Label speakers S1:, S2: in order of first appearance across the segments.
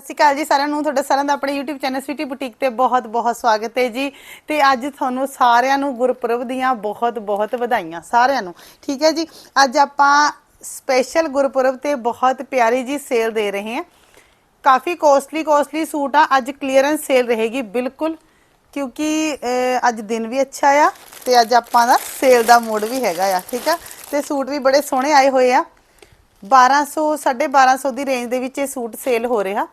S1: ਸਤਿ ਸ਼੍ਰੀ ਅਕਾਲ ਜੀ ਸਾਰਿਆਂ ਨੂੰ। ਤੁਹਾਡਾ ਸਾਰਿਆਂ ਦਾ ਆਪਣੇ YouTube ਚੈਨਲ ਸਵੀਟੀ ਬੁਟੀਕ ਤੇ ਬਹੁਤ-ਬਹੁਤ ਸਵਾਗਤ ਹੈ ਜੀ। ਤੇ ਅੱਜ ਤੁਹਾਨੂੰ ਸਾਰਿਆਂ ਨੂੰ ਗੁਰਪੁਰਬ ਦੀਆਂ ਬਹੁਤ-ਬਹੁਤ ਵਧਾਈਆਂ, ਸਾਰਿਆਂ ਨੂੰ। ਠੀਕ ਹੈ ਜੀ? ਅੱਜ ਆਪਾਂ ਸਪੈਸ਼ਲ ਗੁਰਪੁਰਬ ਤੇ ਬਹੁਤ ਪਿਆਰੀ ਜੀ ਸੇਲ ਦੇ ਰਹੇ ਹਾਂ। ਕਾਫੀ ਕੋਸਟਲੀ ਕੋਸਟਲੀ ਸੂਟ ਆ। ਅੱਜ ਕਲੀਅਰੈਂਸ ਸੇਲ ਰਹੇਗੀ ਬਿਲਕੁਲ, ਕਿਉਂਕਿ ਅੱਜ ਦਿਨ ਵੀ ਅੱਛਾ ਆ ਤੇ ਅੱਜ ਆਪਾਂ ਦਾ ਸੇਲ ਦਾ ਮੋਡ ਵੀ ਹੈਗਾ ਆ, ਠੀਕ ਆ? ਤੇ ਸੂਟ ਵੀ ਬੜੇ ਸੋਹਣੇ ਆਏ ਹੋਏ ਆ। 1200 1250 ਦੀ ਰੇਂਜ ਦੇ ਵਿੱਚ ਇਹ ਸੂਟ ਸੇਲ ਹੋ ਰਿਹਾ।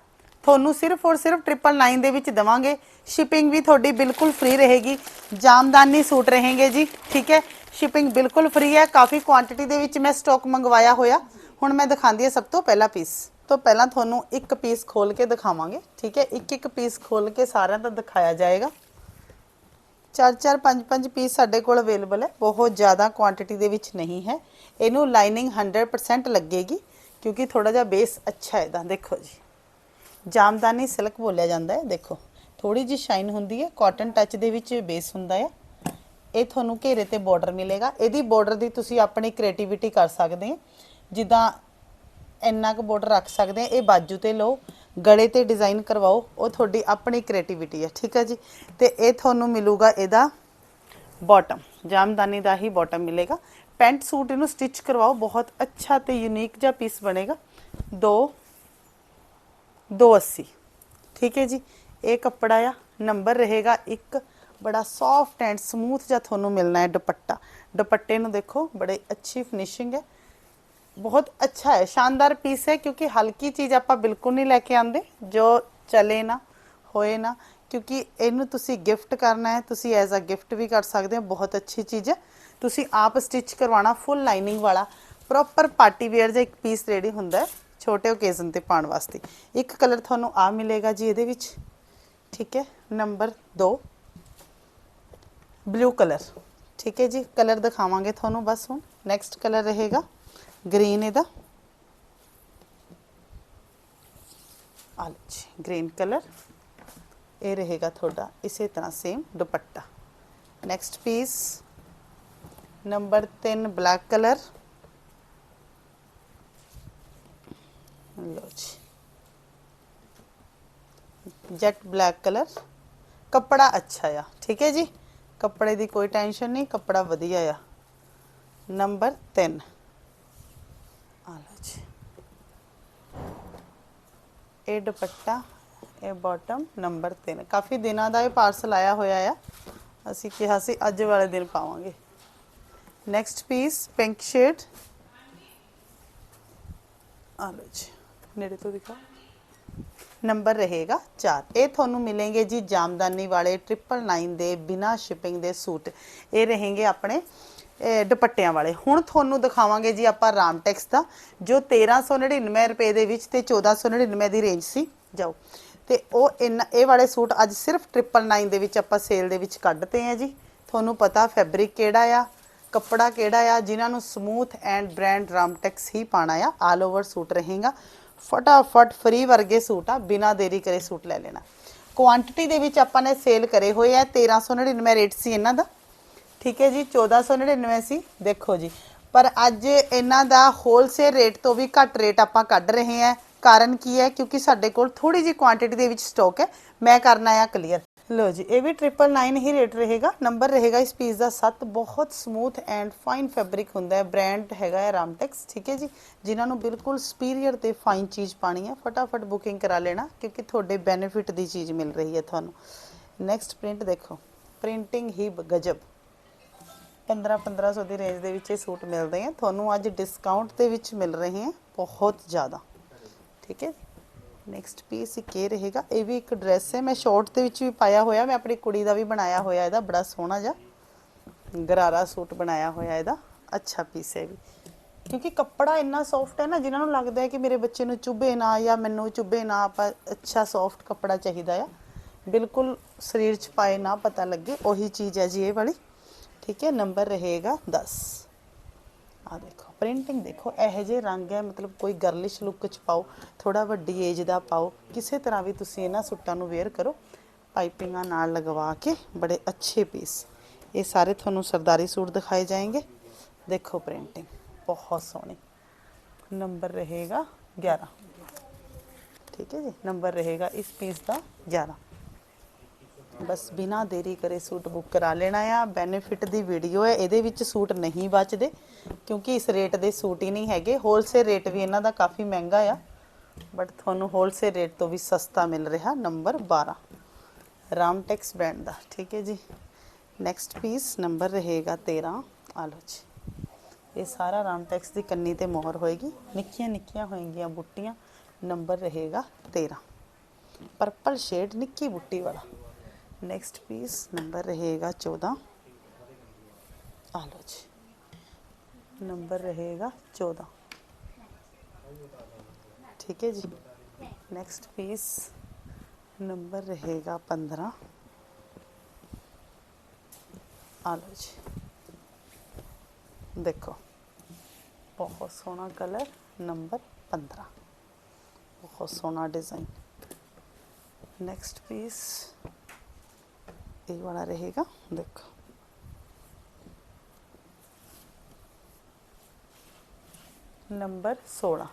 S1: ਤੁਹਾਨੂੰ ਸਿਰਫ ਔਰ ਸਿਰਫ 999 ਦੇ ਵਿੱਚ ਦਵਾਂਗੇ। ਸ਼ਿਪਿੰਗ ਵੀ ਤੁਹਾਡੀ ਬਿਲਕੁਲ ਫ੍ਰੀ ਰਹੇਗੀ। ਜਾਮਦਾਨੀ ਸੂਟ ਰਹੇਗੇ ਜੀ, ਠੀਕ ਹੈ? ਸ਼ਿਪਿੰਗ ਬਿਲਕੁਲ ਫ੍ਰੀ ਹੈ। ਕਾਫੀ ਕੁਆਂਟੀਟੀ ਦੇ ਵਿੱਚ ਮੈਂ ਸਟਾਕ ਮੰਗਵਾਇਆ ਹੋਇਆ। ਹੁਣ ਮੈਂ ਦਿਖਾਉਂਦੀ ਹਾਂ ਸਭ ਤੋਂ ਪਹਿਲਾ ਪੀਸ ਤੋਂ ਪਹਿਲਾਂ ਤੁਹਾਨੂੰ ਇੱਕ ਪੀਸ ਖੋਲ ਕੇ ਦਿਖਾਵਾਂਗੇ, ਠੀਕ ਹੈ? ਇੱਕ ਇੱਕ ਪੀਸ ਖੋਲ ਕੇ ਸਾਰਿਆਂ ਦਾ ਦਿਖਾਇਆ ਜਾਏਗਾ। ਚਾਰ ਚਾਰ, ਪੰਜ ਪੰਜ ਪੀਸ ਸਾਡੇ ਕੋਲ ਅਵੇਲੇਬਲ ਹੈ। ਬਹੁਤ ਜ਼ਿਆਦਾ ਕੁਆਂਟੀਟੀ ਦੇ ਵਿੱਚ ਨਹੀਂ ਹੈ। ਇਹਨੂੰ ਲਾਈਨਿੰਗ 100% ਲੱਗੇਗੀ, ਕਿਉਂਕਿ ਥੋੜਾ ਜਿਹਾ ਬੇਸ ਅੱਛਾ ਹੈ ਇਹਦਾ। ਦੇਖੋ ਜੀ। ਜਾਮਦਾਨੀ ਸਿਲਕ ਬੋਲਿਆ ਜਾਂਦਾ ਹੈ, ਦੇਖੋ। ਥੋੜੀ ਜਿਹੀ ਸ਼ਾਈਨ ਹੁੰਦੀ ਹੈ ਕਾਟਨ ਟੱਚ ਦੇ ਵਿੱਚ ਬੇਸ ਹੁੰਦਾ ਹੈ। ਇਹ ਤੁਹਾਨੂੰ ਘੇਰੇ ਤੇ ਬਾਰਡਰ ਮਿਲੇਗਾ। ਇਹਦੀ ਬਾਰਡਰ ਦੀ ਤੁਸੀਂ ਆਪਣੀ ਕ੍ਰੀਏਟੀਵਿਟੀ ਕਰ ਸਕਦੇ ਹੋ। ਜਿੱਦਾਂ ਇੰਨਾ ਕੁ ਬਾਰਡਰ ਰੱਖ ਸਕਦੇ ਆ ਇਹ ਬਾਜੂ ਤੇ ਲਓ, ਗਲੇ ਤੇ ਡਿਜ਼ਾਈਨ ਕਰਵਾਓ, ਉਹ ਤੁਹਾਡੀ ਆਪਣੀ ਕ੍ਰੀਏਟੀਵਿਟੀ ਹੈ, ਠੀਕ ਹੈ ਜੀ? ਤੇ ਇਹ ਤੁਹਾਨੂੰ ਮਿਲੂਗਾ ਇਹਦਾ ਬਾਟਮ ਜਾਮਦਾਨੀ ਦਾ ਹੀ ਬਾਟਮ ਮਿਲੇਗਾ। ਪੈਂਟ ਸੂਟ ਇਹਨੂੰ ਸਟਿਚ ਕਰਵਾਓ, ਬਹੁਤ ਅੱਛਾ ਤੇ ਯੂਨੀਕ ਜਿਹਾ ਪੀਸ ਬਣੇਗਾ। ਦੋ 280 ਠੀਕ ਹੈ ਜੀ ਇਹ ਕੱਪੜਾ ਆ ਨੰਬਰ ਰਹੇਗਾ ਇੱਕ ਬੜਾ ਸੌਫਟ ਐਂਡ ਸਮੂਥ ਜਿਹਾ ਤੁਹਾਨੂੰ ਮਿਲਣਾ ਹੈ ਦੁਪੱਟਾ ਦੁਪੱਟੇ ਨੂੰ ਦੇਖੋ ਬੜੇ ਅੱਛੀ ਫਿਨਿਸ਼ਿੰਗ ਹੈ ਬਹੁਤ ਅੱਛਾ ਹੈ ਸ਼ਾਨਦਾਰ ਪੀਸ ਹੈ ਕਿਉਂਕਿ ਹਲਕੀ ਚੀਜ਼ ਆਪਾਂ ਬਿਲਕੁਲ ਨਹੀਂ ਲੈ ਕੇ ਆਂਦੇ ਜੋ ਚਲੇ ਨਾ ਹੋਏ ਨਾ ਕਿਉਂਕਿ ਇਹਨੂੰ ਤੁਸੀਂ ਗਿਫਟ ਕਰਨਾ ਹੈ ਤੁਸੀਂ ਐਜ਼ ਅ ਗਿਫਟ ਵੀ ਕਰ ਸਕਦੇ ਹੋ ਬਹੁਤ ਅੱਛੀ ਚੀਜ਼ ਹੈ ਤੁਸੀਂ ਆਪ ਸਟਿਚ ਕਰਵਾਉਣਾ ਫੁੱਲ ਲਾਈਨਿੰਗ ਵਾਲਾ ਪ੍ਰੋਪਰ ਪਾਰਟੀ ਵੇਅਰ ਜਿਹਾ ਇੱਕ ਪੀਸ ਰੈਡੀ ਹੁੰਦਾ ਹੈ ਛੋਟੇ ਓਕੇਜ਼ਨ ਤੇ ਪਾਉਣ ਵਾਸਤੇ। ਇੱਕ ਕਲਰ ਤੁਹਾਨੂੰ ਆ ਮਿਲੇਗਾ ਜੀ ਇਹਦੇ ਵਿੱਚ। ਠੀਕ ਹੈ? ਨੰਬਰ 2 ਬਲੂ ਕਲਰ ਠੀਕ ਹੈ ਜੀ? ਕਲਰ ਦਿਖਾਵਾਂਗੇ ਤੁਹਾਨੂੰ ਬਸ ਹੁਣ। ਨੈਕਸਟ ਕਲਰ ਰਹੇਗਾ। ਗ੍ਰੀਨ ਇਹਦਾ। ਆ ਲਓ ਜੀ ਗ੍ਰੀਨ ਕਲਰ ਇਹ ਰਹੇਗਾ ਤੁਹਾਡਾ, ਇਸੇ ਤਰ੍ਹਾਂ ਸੇਮ ਦੁਪੱਟਾ। Next piece number 3 black colour ਲਓ ਜੀ ਜੈਟ ਬਲੈਕ ਕਲਰ ਕੱਪੜਾ ਅੱਛਾ ਆ ਠੀਕ ਹੈ ਜੀ ਕੱਪੜੇ ਦੀ ਕੋਈ ਟੈਨਸ਼ਨ ਨਹੀਂ ਕੱਪੜਾ ਵਧੀਆ ਆ ਨੰਬਰ 3 ਆ ਲਓ ਜੀ ਇਹ ਦੁਪੱਟਾ ਇਹ ਬਾਟਮ ਨੰਬਰ 3 ਕਾਫੀ ਦਿਨਾਂ ਦਾ ਇਹ ਪਾਰਸਲ ਆਇਆ ਹੋਇਆ ਆ ਅਸੀਂ ਕਿਹਾ ਸੀ ਅੱਜ ਵਾਲੇ ਦਿਨ ਪਾਵਾਂਗੇ ਨੈਕਸਟ ਪੀਸ ਪਿੰਕ ਸ਼ੇਡ ਆ ਲਓ ਜੀ ਨੇੜੇ ਤੋਂ ਦਿਖਾ। ਨੰਬਰ ਰਹੇਗਾ 4 ਇਹ ਤੁਹਾਨੂੰ ਮਿਲेंगे ਜੀ ਜਾਮਦਾਨੀ ਵਾਲੇ 999 ਦੇ ਬਿਨਾ ਸ਼ਿਪਿੰਗ ਦੇ ਸੂਟ। ਇਹ ਰਹੇंगे ਆਪਣੇ ਦੁਪੱਟਿਆਂ ਵਾਲੇ। ਹੁਣ ਤੁਹਾਨੂੰ ਦਿਖਾਵਾਂਗੇ ਜੀ ਆਪਾਂ ਰਾਮਟੈਕਸ ਦਾ, ਜੋ 1399 ਰੁਪਏ ਦੇ ਵਿੱਚ ਤੇ 1499 ਦੀ ਰੇਂਜ ਸੀ। ਜਾਓ। ਤੇ ਉਹ ਇਹ ਵਾਲੇ ਸੂਟ ਅੱਜ ਸਿਰਫ 999 ਦੇ ਵਿੱਚ ਆਪਾਂ ਸੇਲ ਦੇ ਵਿੱਚ ਕੱਢਤੇ ਆ ਜੀ। ਤੁਹਾਨੂੰ ਪਤਾ ਫੈਬਰਿਕ ਕਿਹੜਾ ਆ, ਕੱਪੜਾ ਕਿਹੜਾ ਆ, ਜਿਨ੍ਹਾਂ ਨੂੰ ਸਮੂਥ ਐਂਡ ਬ੍ਰਾਂਡ ਰਾਮਟੈਕਸ ਹੀ ਪਾਣਾ ਆ। ਆਲ ਓਵਰ ਸੂਟ ਰਹੇਗਾ। ਫਟਾਫਟ ਫ੍ਰੀ ਵਰਗੇ ਸੂਟ ਆ, ਬਿਨਾ ਦੇਰੀ ਕਰੇ ਸੂਟ ਲੈ ਲੈਣਾ। ਕੁਆਂਟੀਟੀ ਦੇ ਵਿੱਚ ਆਪਾਂ ਨੇ ਸੇਲ ਕਰੇ ਹੋਏ ਆ 1399 ਰੇਟ ਸੀ ਇਹਨਾਂ ਦਾ। ਠੀਕ ਹੈ ਜੀ 1499 ਸੀ ਦੇਖੋ ਜੀ। ਪਰ ਅੱਜ ਇਹਨਾਂ ਦਾ ਹੋਲਸੇਲ ਰੇਟ ਤੋਂ ਵੀ ਘੱਟ ਰੇਟ ਆਪਾਂ ਕੱਢ ਰਹੇ ਹਾਂ ਕਾਰਨ ਕੀ ਹੈ? ਕਿਉਂਕਿ ਸਾਡੇ ਕੋਲ ਥੋੜੀ ਜੀ ਕੁਆਂਟੀਟੀ ਦੇ ਵਿੱਚ ਸਟਾਕ ਹੈ। ਮੈਂ ਕਰਨਾ ਆ ਕਲੀਅਰ ਲੋ ਜੀ, ਇਹ ਵੀ 999 ਹੀ ਰੇਟ ਰਹੇਗਾ। ਨੰਬਰ ਰਹੇਗਾ ਇਸ ਪੀਸ ਦਾ 7 ਬਹੁਤ ਸਮੂਥ ਐਂਡ ਫਾਈਨ ਫੈਬਰਿਕ ਹੁੰਦਾ ਹੈ। ਬ੍ਰਾਂਡ ਹੈਗਾ ਹੈ ਰਾਮਟੈਕਸ ਠੀਕ ਹੈ ਜੀ? ਜਿਨ੍ਹਾਂ ਨੂੰ ਬਿਲਕੁਲ ਸੁਪੀਰੀਅਰ ਤੇ ਫਾਈਨ ਚੀਜ਼ ਪਾਣੀ ਹੈ। ਫਟਾਫਟ ਬੁਕਿੰਗ ਕਰਾ ਲੈਣਾ, ਕਿਉਂਕਿ ਤੁਹਾਡੇ ਬੈਨੀਫਿਟ ਦੀ ਚੀਜ਼ ਮਿਲ ਰਹੀ ਹੈ ਤੁਹਾਨੂੰ। ਨੈਕਸਟ ਪ੍ਰਿੰਟ ਦੇਖੋ। ਪ੍ਰਿੰਟਿੰਗ ਹੀ ਬ- ਗਜਬ। 15 1500 ਦੀ ਰੇਂਜ ਦੇ ਵਿੱਚ ਇਹ ਸੂਟ ਮਿਲਦੇ ਆ। ਤੁਹਾਨੂੰ ਅੱਜ ਡਿਸਕਾਊਂਟ ਦੇ ਵਿੱਚ ਮਿਲ ਰਹੇ ਆ, ਬਹੁਤ ਜ਼ਿਆਦਾ। ਠੀਕ ਹੈ ਨੈਕਸਟ ਪੀਸ ਇਹ ਰਹੇਗਾ, ਇਹ ਵੀ ਇੱਕ ਡਰੈਸ ਹੈ, ਮੈਂ ਸ਼ਾਰਟ ਦੇ ਵਿੱਚ ਵੀ ਪਾਇਆ ਹੋਇਆ, ਮੈਂ ਆਪਣੀ ਕੁੜੀ ਦਾ ਵੀ ਬਣਾਇਆ ਹੋਇਆ ਇਹਦਾ, ਬੜਾ ਸੋਹਣਾ ਜਿਹਾ, ਗਰਾਰਾ ਸੂਟ ਬਣਾਇਆ ਹੋਇਆ ਇਹਦਾ, ਅੱਛਾ ਪੀਸ ਹੈ ਵੀ। ਕਿਉਂਕਿ ਕੱਪੜਾ ਇੰਨਾ ਸੌਫਟ ਹੈ ਨਾ, ਜਿਨ੍ਹਾਂ ਨੂੰ ਲੱਗਦਾ ਹੈ ਕਿ ਮੇਰੇ ਬੱਚੇ ਨੂੰ ਚੁੱਭੇ ਨਾ ਜਾਂ ਮੈਨੂੰ ਚੁੱਭੇ ਨਾ, ਆਪਾਂ ਅੱਛਾ ਸੌਫਟ ਕੱਪੜਾ ਚਾਹੀਦਾ ਆ। ਬਿਲਕੁਲ ਸਰੀਰ 'ਚ ਪਾਏ ਨਾ ਪਤਾ ਲੱਗੇ, ਉਹੀ ਚੀਜ਼ ਹੈ ਜੀ ਇਹ ਵਾਲੀ। ਠੀਕ ਹੈ ਨੰਬਰ ਰਹੇਗਾ 10 ਆ ਦੇਖੋ। ਪ੍ਰਿੰਟਿੰਗ ਦੇਖੋ, ਇਹੋ ਜਿਹੇ ਰੰਗ ਹੈ, ਮਤਲਬ ਕੋਈ ਗਰਲਿਸ਼ ਲੁੱਕ ਚ ਪਾਓ ਥੋੜਾ ਵੱਡੀ ਏਜ ਦਾ ਪਾਓ, ਕਿਸੇ ਤਰ੍ਹਾਂ ਵੀ ਤੁਸੀਂ ਇਹਨਾਂ ਸੂਟਾਂ ਨੂੰ ਵੇਅਰ ਕਰੋ, ਪਾਈਪਿੰਗਾਂ ਨਾਲ ਲਗਵਾ ਕੇ ਬੜੇ ਅੱਛੇ ਪੀਸ ਇਹ ਸਾਰੇ ਤੁਹਾਨੂੰ ਸਰਦਾਰੀ ਸੂਟ ਦਿਖਾਏ ਜਾਣਗੇ। ਦੇਖੋ ਪ੍ਰਿੰਟਿੰਗ, ਬਹੁਤ ਸੋਹਣੀ। ਨੰਬਰ ਰਹੇਗਾ 11 ਠੀਕ ਹੈ ਜੀ, ਨੰਬਰ ਰਹੇਗਾ ਇਸ ਪੀਸ ਦਾ 11 ਬਸ ਬਿਨਾ ਦੇਰੀ ਕਰੇ ਸੂਟ ਬੁੱਕ ਕਰਾ ਲੈਣਾ ਆ। ਬੈਨੀਫਿਟ ਦੀ ਵੀਡੀਓ ਹੈ, ਇਹਦੇ ਵਿੱਚ ਸੂਟ ਨਹੀਂ ਬਚਦੇ, ਕਿਉਂਕਿ ਇਸ ਰੇਟ ਦੇ ਸੂਟ ਹੀ ਨਹੀਂ ਹੈਗੇ। ਹੋਲਸੇਲ ਰੇਟ ਵੀ ਇਹਨਾਂ ਦਾ ਕਾਫੀ ਮਹਿੰਗਾ ਆ ਬਟ ਤੁਹਾਨੂੰ ਹੋਲਸੇਲ ਰੇਟ ਤੋਂ ਵੀ ਸਸਤਾ ਮਿਲ ਰਿਹਾ ਨੰਬਰ 12 ਰਾਮਟੈਕਸ ਬ੍ਰਾਂਡ ਦਾ, ਠੀਕ ਹੈ ਜੀ। ਨੈਕਸਟ ਪੀਸ ਨੰਬਰ ਰਹੇਗਾ 13 ਆ ਲਓ ਜੀ। ਇਹ ਸਾਰਾ ਰਾਮਟੈਕਸ ਦੀ ਕੰਨੀ ਤੇ ਮੋਹਰ ਹੋਏਗੀ। ਨਿੱਕੀਆਂ ਨਿੱਕੀਆਂ ਹੋਣਗੀਆਂ ਬੁੱਟੀਆਂ ਨੰਬਰ ਰਹੇਗਾ 13 ਪਰਪਲ ਸ਼ੇਡ ਨਿੱਕੀ ਬੁੱਟੀ ਵਾਲਾ। ਨੈਕਸਟ ਪੀਸ ਨੰਬਰ ਰਹੇਗਾ 14 ਆ ਲਓ ਜੀ ਨੰਬਰ ਰਹੇਗਾ 14 ਠੀਕ ਹੈ ਜੀ ਨੈਕਸਟ ਪੀਸ ਨੰਬਰ ਰਹੇਗਾ 15 ਆ ਲਓ ਜੀ ਦੇਖੋ ਬਹੁਤ ਸੋਹਣਾ ਕਲਰ ਨੰਬਰ 15 ਬਹੁਤ ਸੋਹਣਾ ਡਿਜ਼ਾਈਨ ਨੈਕਸਟ ਪੀਸ ਇਹ ਵਾਲਾ ਰਹੇਗਾ ਦੇਖੋ ਨੰਬਰ 16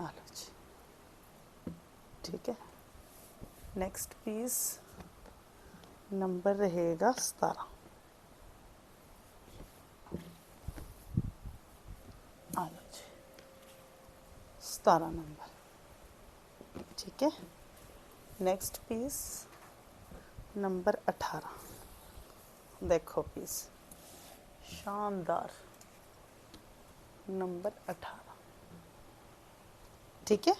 S1: ਆ ਲਓ ਜੀ ਠੀਕ ਹੈ ਨੈਕਸਟ ਪੀਸ ਨੰਬਰ ਰਹੇਗਾ 17 ਆ ਲਓ ਜੀ 17 ਨੰਬਰ ਠੀਕ ਹੈ ਨੈਕਸਟ ਪੀਸ ਨੰਬਰ 18 ਦੇਖੋ ਪੀਸ ਸ਼ਾਨਦਾਰ नंबर 18 ठीक है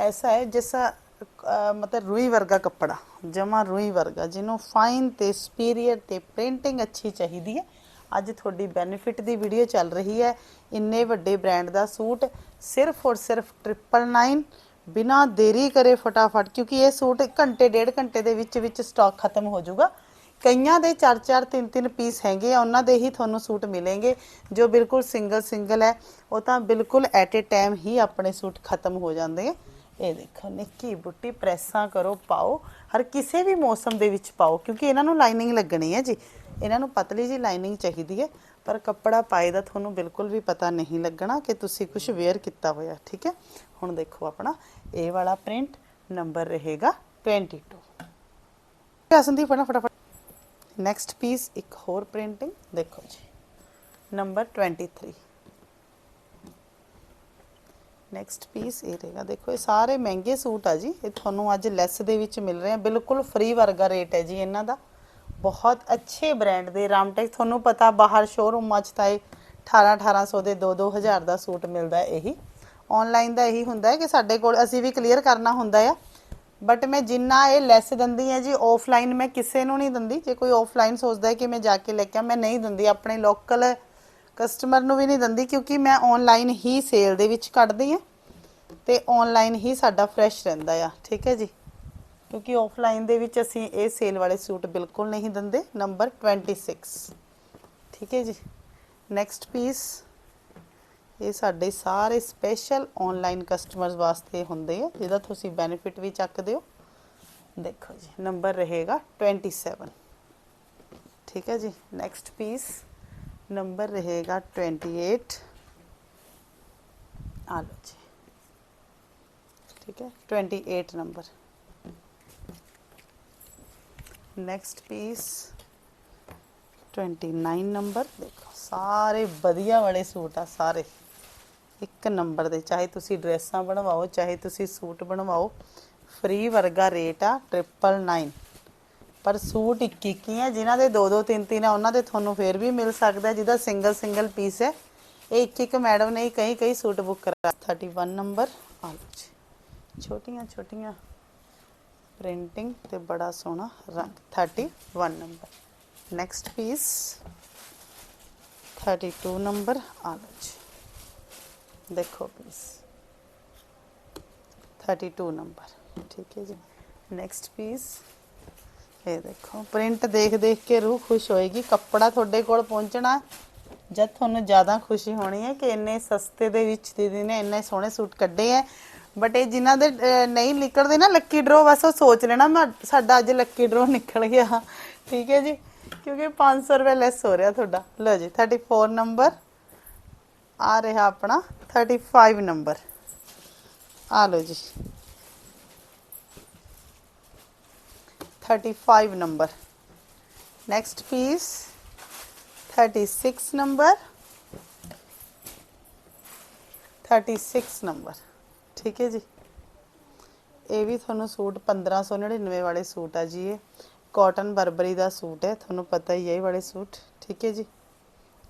S1: ऐसा है जैसा ਅ, ਮਤਲਬ ਰੂਈ ਵਰਗਾ ਕੱਪੜਾ ਜਮਾ ਰੂਈ ਵਰਗਾ ਜਿਹਨੂੰ ਫਾਈਨ ਤੇ ਸੁਪੀਰੀਅਰ ਤੇ ਪ੍ਰਿੰਟਿੰਗ ਅੱਛੀ ਚਾਹੀਦੀ ਹੈ ਅੱਜ ਤੁਹਾਡੀ ਬੈਨੀਫਿਟ ਦੀ ਵੀਡੀਓ ਚੱਲ ਰਹੀ ਹੈ ਇੰਨੇ ਵੱਡੇ ਬ੍ਰਾਂਡ ਦਾ ਸੂਟ ਸਿਰਫ ਔਰ ਸਿਰਫ 999 ਬਿਨਾ ਦੇਰੀ ਕਰੇ ਫਟਾਫਟ, ਕਿਉਂਕਿ ਇਹ ਸੂਟ ਘੰਟੇ, ਡੇਢ ਘੰਟੇ ਦੇ ਵਿੱਚ ਵਿੱਚ ਸਟਾਕ ਖਤਮ ਹੋ ਜਾਊਗਾ। ਕਈਆਂ ਦੇ 4-4 3-3 ਪੀਸ ਹੈਗੇ ਆ, ਉਹਨਾਂ ਦੇ ਹੀ ਤੁਹਾਨੂੰ ਸੂਟ ਮਿਲेंगे ਜੋ ਬਿਲਕੁਲ ਸਿੰਗਲ ਸਿੰਗਲ ਹੈ। ਉਹ ਤਾਂ ਬਿਲਕੁਲ ਐਟ ਏ ਟਾਈਮ ਹੀ ਆਪਣੇ ਸੂਟ ਖਤਮ ਹੋ ਜਾਂਦੇ ਆ। ਇਹ ਦੇਖੋ, ਨਿੱਕੀ ਬੁੱਟੀ ਪ੍ਰੈਸਾਂ ਕਰੋ, ਪਾਓ। ਹਰ ਕਿਸੇ ਵੀ ਮੌਸਮ ਦੇ ਵਿੱਚ ਪਾਓ, ਕਿਉਂਕਿ ਇਹਨਾਂ ਨੂੰ ਲਾਈਨਿੰਗ ਲੱਗਣੀ ਹੈ ਜੀ। ਇਹਨਾਂ ਨੂੰ ਪਤਲੀ ਜੀ ਲਾਈਨਿੰਗ ਚਾਹੀਦੀ ਹੈ, ਪਰ ਕੱਪੜਾ ਪਾਏ ਦਾ ਤੁਹਾਨੂੰ ਬਿਲਕੁਲ ਵੀ ਪਤਾ ਨਹੀਂ ਲੱਗਣਾ ਕਿ ਤੁਸੀਂ ਕੁਝ ਵੇਅਰ ਕੀਤਾ ਹੋਇਆ, ਠੀਕ ਹੈ? ਹੁਣ ਦੇਖੋ ਆਪਣਾ, ਇਹ ਵਾਲਾ ਪ੍ਰਿੰਟ ਨੰਬਰ ਰਹੇਗਾ 22 ਸੰਦੀਪ ਫਟਾਫਟ ਨੈਕਸਟ ਪੀਸ ਇੱਕ ਹੋਰ ਪ੍ਰਿੰਟਿੰਗ ਦੇਖੋ ਜੀ। ਨੰਬਰ 23 ਨੈਕਸਟ ਪੀਸ ਇਹ ਰਹੇਗਾ। ਦੇਖੋ, ਇਹ ਸਾਰੇ ਮਹਿੰਗੇ ਸੂਟ ਆ ਜੀ। ਇਹ ਤੁਹਾਨੂੰ ਅੱਜ ਲੈਸ ਦੇ ਵਿੱਚ ਮਿਲ ਰਹੇ ਆ। ਬਿਲਕੁਲ ਫ੍ਰੀ ਵਰਗਾ ਰੇਟ ਹੈ ਜੀ ਇਹਨਾਂ ਦਾ। ਬਹੁਤ ਅੱਛੇ ਬ੍ਰਾਂਡ ਦੇ ਰਾਮਟੈਕ। ਤੁਹਾਨੂੰ ਪਤਾ ਬਾਹਰ ਸ਼ੋਰੂਮਾਂ 'ਚ ਤਾਂ ਇਹ 18 1800 ਦੇ 2 2000 ਦਾ ਸੂਟ ਮਿਲਦਾ ਇਹੀ। ਆਨਲਾਈਨ ਦਾ ਇਹੀ ਹੁੰਦਾ ਹੈ ਕਿ ਸਾਡੇ ਕੋਲ ਅਸੀਂ ਵੀ ਕਲੀਅਰ ਕਰਨਾ ਹੁੰਦਾ ਆ। ਬਟ ਮੈਂ ਜਿੰਨਾ ਇਹ ਲੈਸ ਦਿੰਦੀ ਹਾਂ ਜੀ ਆਫਲਾਈਨ ਮੈਂ ਕਿਸੇ ਨੂੰ ਨਹੀਂ ਦਿੰਦੀ। ਜੇ ਕੋਈ ਆਫਲਾਈਨ ਸੋਚਦਾ ਹੈ ਕਿ ਮੈਂ ਜਾ ਕੇ ਲੈ ਕੇ ਆ, ਮੈਂ ਨਹੀਂ ਦਿੰਦੀ। ਆਪਣੇ ਲੋਕਲ ਕਸਟਮਰ ਨੂੰ ਵੀ ਨਹੀਂ ਦਿੰਦੀ, ਕਿਉਂਕਿ ਮੈਂ ਆਨਲਾਈਨ ਹੀ ਸੇਲ ਦੇ ਵਿੱਚ ਕੱਢਦੀ ਹਾਂ। ਤੇ ਆਨਲਾਈਨ ਹੀ ਸਾਡਾ ਫਰੈਸ਼ ਰਹਿੰਦਾ ਆ। ਠੀਕ ਹੈ ਜੀ? ਕਿਉਂਕਿ ਆਫਲਾਈਨ ਦੇ ਵਿੱਚ ਅਸੀਂ ਇਹ ਸੇਲ ਵਾਲੇ ਸੂਟ ਬਿਲਕੁਲ ਨਹੀਂ ਦਿੰਦੇ। ਨੰਬਰ 26 ਠੀਕ ਹੈ ਜੀ? ਨੈਕਸਟ ਪੀਸ ਇਹ ਸਾਡੇ ਸਾਰੇ ਸਪੈਸ਼ਲ ਆਨਲਾਈਨ ਕਸਟਮਰਸ ਵਾਸਤੇ ਹੁੰਦੇ ਆ, ਜਿਹਦਾ ਤੁਸੀਂ ਬੈਨੀਫਿਟ ਵੀ ਚੱਕਦੇ ਹੋ। ਦੇਖੋ ਜੀ ਨੰਬਰ ਰਹੇਗਾ 27 ਠੀਕ ਹੈ ਜੀ ਨੈਕਸਟ ਪੀਸ ਨੰਬਰ ਰਹੇਗਾ 28 ਆ ਲਓ ਜੀ। ਠੀਕ ਹੈ 28 ਨੰਬਰ ਨੈਕਸਟ ਪੀਸ 29 ਨੰਬਰ ਦੇਖੋ, ਸਾਰੇ ਵਧੀਆ ਵਾਲੇ ਸੂਟ ਆ, ਸਾਰੇ। ਇੱਕ ਨੰਬਰ ਦੇ, ਚਾਹੇ ਤੁਸੀਂ ਡਰੈਸਾਂ ਬਣਵਾਓ, ਚਾਹੇ ਤੁਸੀਂ ਸੂਟ ਬਣਵਾਓ, ਫ੍ਰੀ ਵਰਗਾ ਰੇਟ ਆ 999 ਪਰ ਸੂਟ ਇੱਕ ਇੱਕ ਹੀ ਆ, ਜਿਨ੍ਹਾਂ ਦੇ ਦੋ ਦੋ ਤਿੰਨ ਤਿੰਨ ਆ, ਉਹਨਾਂ ਦੇ ਤੁਹਾਨੂੰ ਫੇਰ ਵੀ ਮਿਲ ਸਕਦਾ, ਜਿਹਦਾ ਸਿੰਗਲ ਸਿੰਗਲ ਪੀਸ ਹੈ। ਇਹ ਇੱਕ ਇੱਕ ਮੈਡਮ ਨੇ ਕਈ ਕਈ ਸੂਟ ਬੁੱਕ ਕਰਾ 31 ਨੰਬਰ ਆ ਲਓ ਛੋਟੀਆਂ ਛੋਟੀਆਂ ਪ੍ਰਿੰਟਿੰਗ ਤੇ ਬੜਾ ਸੋਹਣਾ ਰੰਗ। 31 ਨੰਬਰ। ਨੈਕਸਟ ਪੀਸ 32 ਨੰਬਰ ਆ ਲਓ ਦੇਖੋ ਪੀਸ 32 ਨੰਬਰ ਠੀਕ ਹੈ ਜੀ। ਨੈਕਸਟ ਪੀਸ ਇਹ ਦੇਖੋ ਪ੍ਰਿੰਟ ਦੇਖ ਦੇਖ ਕੇ ਰੂਹ ਖੁਸ਼ ਹੋਏਗੀ। ਕੱਪੜਾ ਤੁਹਾਡੇ ਕੋਲ ਪਹੁੰਚਣਾ, ਜਦ ਤੁਹਾਨੂੰ ਜ਼ਿਆਦਾ ਖੁਸ਼ੀ ਹੋਣੀ ਹੈ ਕਿ ਇੰਨੇ ਸਸਤੇ ਦੇ ਵਿੱਚ ਦੀਦੀ ਨੇ, ਇੰਨੇ ਸੋਹਣੇ ਸੂਟ ਕੱਢੇ ਹੈ। ਬਟ ਇਹ ਜਿਨ੍ਹਾਂ ਦੇ ਨਹੀਂ ਨਿਕਲਦੇ ਨਾ ਲੱਕੀ ਡਰੋ ਬਸ ਉਹ ਸੋਚ ਲੈਣਾ, ਮੈਂ, ਸਾਡਾ ਅੱਜ ਲੱਕੀ ਡਰੋ ਨਿਕਲ ਗਿਆ। ਠੀਕ ਹੈ ਜੀ। ਕਿਉਂਕਿ 500 ਰੁਪਏ ਲੈਸ ਹੋ ਰਿਹਾ ਤੁਹਾਡਾ। ਲਓ ਜੀ 34 ਨੰਬਰ ਆ ਰਿਹਾ ਆਪਣਾ 35 ਨੰਬਰ ਆ ਲਓ ਜੀ। 35 number next piece 36 number 36 number ਠੀਕ ਹੈ ਜੀ। ਇਹ ਵੀ ਤੁਹਾਨੂੰ ਸੂਟ 1599 ਵਾਲੇ ਸੂਟ ਆ ਜੀ ਇਹ। ਕਾਟਨ ਬਰਬਰੀ ਦਾ ਸੂਟ ਹੈ, ਤੁਹਾਨੂੰ ਪਤਾ ਹੀ ਹੈ ਇਹ ਵਾਲੇ ਸੂਟ। ਠੀਕ ਹੈ ਜੀ।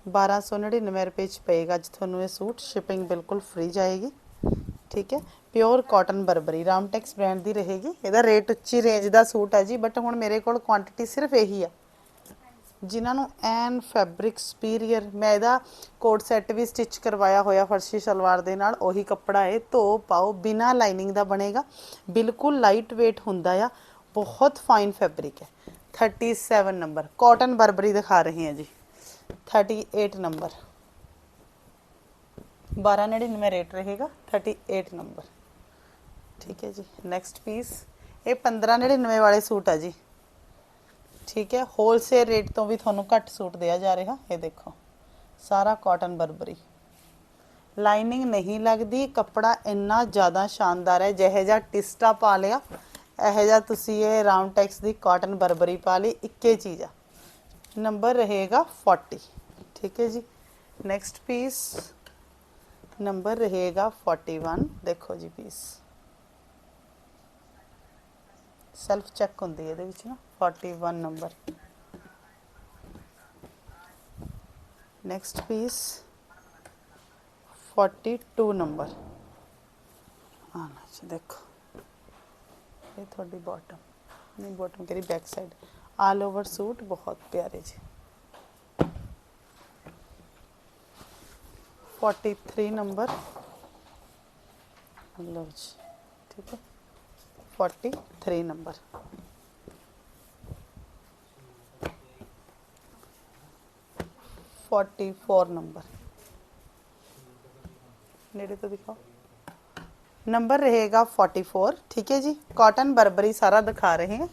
S1: 1299 ਰੁਪਏ ਚ ਪਏਗਾ ਅੱਜ ਤੁਹਾਨੂੰ ਇਹ ਸੂਟ ਸ਼ਿਪਿੰਗ ਬਿਲਕੁਲ ਫ੍ਰੀ ਜਾਏਗੀ ਠੀਕ ਹੈ pure cotton Burberry Ramtex brand ਦੀ ਰਹੇਗੀ ਇਹਦਾ ਰੇਟ ਉੱਚੀ ਰੇਂਜ ਦਾ ਸੂਟ ਹੈ ਜੀ ਬਟ ਹੁਣ ਮੇਰੇ ਕੋਲ ਕੁਆਂਟੀਟੀ ਸਿਰਫ ਇਹੀ ਆ ਜਿਨ੍ਹਾਂ ਨੂੰ ਐਨ ਫੈਬਰਿਕ ਸੁਪੀਰੀਅਰ ਮੈਂ ਇਹਦਾ ਕੋਟ ਸੈੱਟ ਵੀ ਸਟਿਚ ਕਰਵਾਇਆ ਹੋਇਆ ਫਰਸ਼ੀ ਸਲਵਾਰ ਦੇ ਨਾਲ ਉਹੀ ਕੱਪੜਾ ਹੈ ਧੋ ਪਾਓ ਬਿਨਾ ਲਾਈਨਿੰਗ ਦਾ ਬਣੇਗਾ ਬਿਲਕੁਲ ਲਾਈਟ weight ਹੁੰਦਾ ਆ ਬਹੁਤ ਫਾਈਨ ਫੈਬਰਿਕ ਹੈ 37 ਨੰਬਰ ਕਾਟਨ ਬਰਬਰੀ ਦਿਖਾ ਰਹੇ ਹਾਂ ਜੀ 38 ਨੰਬਰ 1299 ਰੇਟ ਰਹੇਗਾ 38 ਨੰਬਰ ਠੀਕ ਹੈ ਜੀ ਨੈਕਸਟ ਪੀਸ ਇਹ 1599 ਵਾਲੇ ਸੂਟ ਆ ਜੀ। ਠੀਕ ਹੈ ਹੋਲਸੇਲ ਰੇਟ ਤੋਂ ਵੀ ਤੁਹਾਨੂੰ ਘੱਟ ਸੂਟ ਦਿਆ ਜਾ ਰਿਹਾ, ਇਹ ਦੇਖੋ। ਸਾਰਾ ਕਾਟਨ ਬਰਬਰੀ। ਲਾਈਨਿੰਗ ਨਹੀਂ ਲੱਗਦੀ, ਕੱਪੜਾ ਇੰਨਾ ਜ਼ਿਆਦਾ ਸ਼ਾਨਦਾਰ ਹੈ, ਜਿਹੇ ਜਿਹਾ ਟਿਸਟਾ ਪਾ ਲਿਆ, ਇਹੋ ਜਿਹਾ ਤੁਸੀਂ ਇਹ ਰਾਮਟੈਕਸ ਦੀ ਕਾਟਨ ਬਰਬਰੀ ਪਾ ਲਈ, ਇੱਕੇ ਚੀਜ਼ ਆ। ਨੰਬਰ ਰਹੇਗਾ 40 ਠੀਕ ਹੈ ਜੀ ਨੈਕਸਟ ਪੀਸ ਨੰਬਰ ਰਹੇਗਾ 41 ਦੇਖੋ ਜੀ ਪੀਸ ਸੈਲਫ ਚੈੱਕ ਹੁੰਦੀ ਹੈ ਇਹਦੇ ਵਿੱਚ ਨਾ 41 ਨੰਬਰ ਨੈਕਸਟ ਪੀਸ 42 ਨੰਬਰ ਆਣਾ ਜੀ ਦੇਖੋ ਇਹ ਤੁਹਾਡੀ ਬਾਟਮ ਨਹੀਂ ਬਾਟਮ ਕਰੀ back side all over suit बहुत प्यारे जी। फोर्टी थ्री नंबर लो जी, ठीक है। Forty three number forty four number नेड़े तो दिखाओ। नंबर रहेगा फोर्टी फोर ठीक है जी। कॉटन बर्बरी सारा दिखा रहे हैं।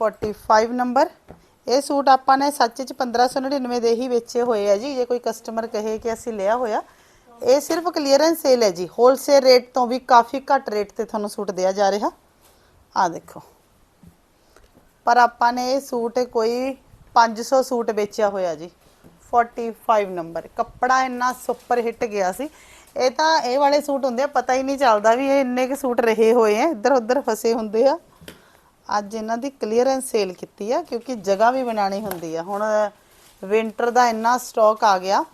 S1: 45 ਨੰਬਰ। ਇਹ ਸੂਟ ਆਪਾਂ ਨੇ ਸੱਚ 'ਚ 1599 ਦੇ ਹੀ ਵੇਚੇ ਹੋਏ ਆ ਜੀ। ਜੇ ਕੋਈ ਕਸਟਮਰ ਕਹੇ ਕਿ ਅਸੀਂ ਲਿਆ ਹੋਇਆ, ਇਹ ਸਿਰਫ ਕਲੀਅਰੈਂਸ ਸੇਲ ਹੈ ਜੀ। ਹੋਲਸੇਲ ਰੇਟ ਤੋਂ ਵੀ ਕਾਫੀ ਘੱਟ ਰੇਟ ਤੇ ਤੁਹਾਨੂੰ ਸੂਟ ਦਿਆ ਜਾ ਰਿਹਾ। ਆ ਦੇਖੋ। ਪਰ ਆਪਾਂ ਨੇ ਇਹ ਸੂਟ ਕੋਈ 500 ਸੂਟ ਵੇਚਿਆ ਹੋਇਆ ਜੀ। 45 ਨੰਬਰ। ਕੱਪੜਾ ਇੰਨਾ ਸੁਪਰ ਹਿੱਟ ਗਿਆ ਸੀ। ਇਹ ਤਾਂ ਇਹ ਵਾਲੇ ਸੂਟ ਹੁੰਦੇ ਆ, ਪਤਾ ਹੀ ਨਹੀਂ ਚੱਲਦਾ ਵੀ ਇਹ ਇੰਨੇ ਕੇ ਸੂਟ ਰਹੇ ਹੋਏ ਆ। ਇੱਧਰ ਉੱਧਰ ਫਸੇ ਹੁੰਦੇ ਆ। ਅੱਜ ਇਹਨਾਂ ਦੀ ਕਲੀਅਰੈਂਸ ਸੇਲ ਕੀਤੀ ਆ, ਕਿਉਂਕਿ ਜਗ੍ਹਾ ਵੀ ਬਣਾਣੀ ਹੁੰਦੀ ਆ। ਹੁਣ ਵਿੰਟਰ ਦਾ ਇੰਨਾ ਸਟਾਕ ਆ ਗਿਆ।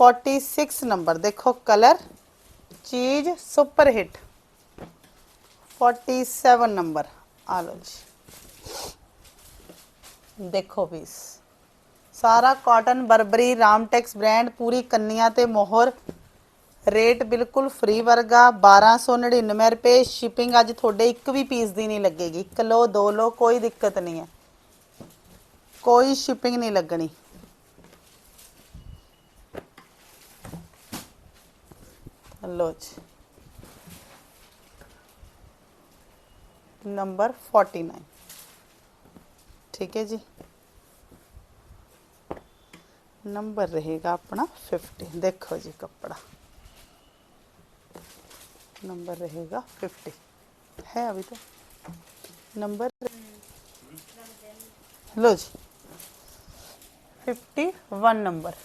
S1: 46 ਨੰਬਰ ਦੇਖੋ ਕਲਰ ਚੀਜ਼ ਸੁਪਰ ਹਿੱਟ 47 ਨੰਬਰ ਆ ਲਓ ਜੀ। ਦੇਖੋ ਪੀਸ ਸਾਰਾ ਕਾਟਨ ਬਰਬਰੀ ਰਾਮਟੈਕਸ ਬ੍ਰਾਂਡ ਪੂਰੀ ਕੰਨੀਆਂ ਤੇ ਮੋਹਰ ਰੇਟ ਬਿਲਕੁਲ ਫ੍ਰੀ ਵਰਗਾ 1299 ਰੁਪਏ। ਸ਼ਿਪਿੰਗ ਅੱਜ ਤੁਹਾਡੇ ਇੱਕ ਵੀ ਪੀਸ ਦੀ ਨਹੀਂ ਲੱਗੇਗੀ। ਇੱਕ ਲੋ ਦੋ ਲੋ ਕੋਈ ਦਿੱਕਤ ਨਹੀਂ ਹੈ। ਕੋਈ ਸ਼ਿਪਿੰਗ ਨਹੀਂ ਲੱਗਣੀ। ਲੋ ਜੀ। ਨੰਬਰ 49 ਠੀਕ ਹੈ ਜੀ। ਨੰਬਰ ਰਹੇਗਾ ਆਪਣਾ 50 ਦੇਖੋ ਜੀ ਕੱਪੜਾ। नंबर रहेगा 50 है अभी तो नंबर लो जी 51 नंबर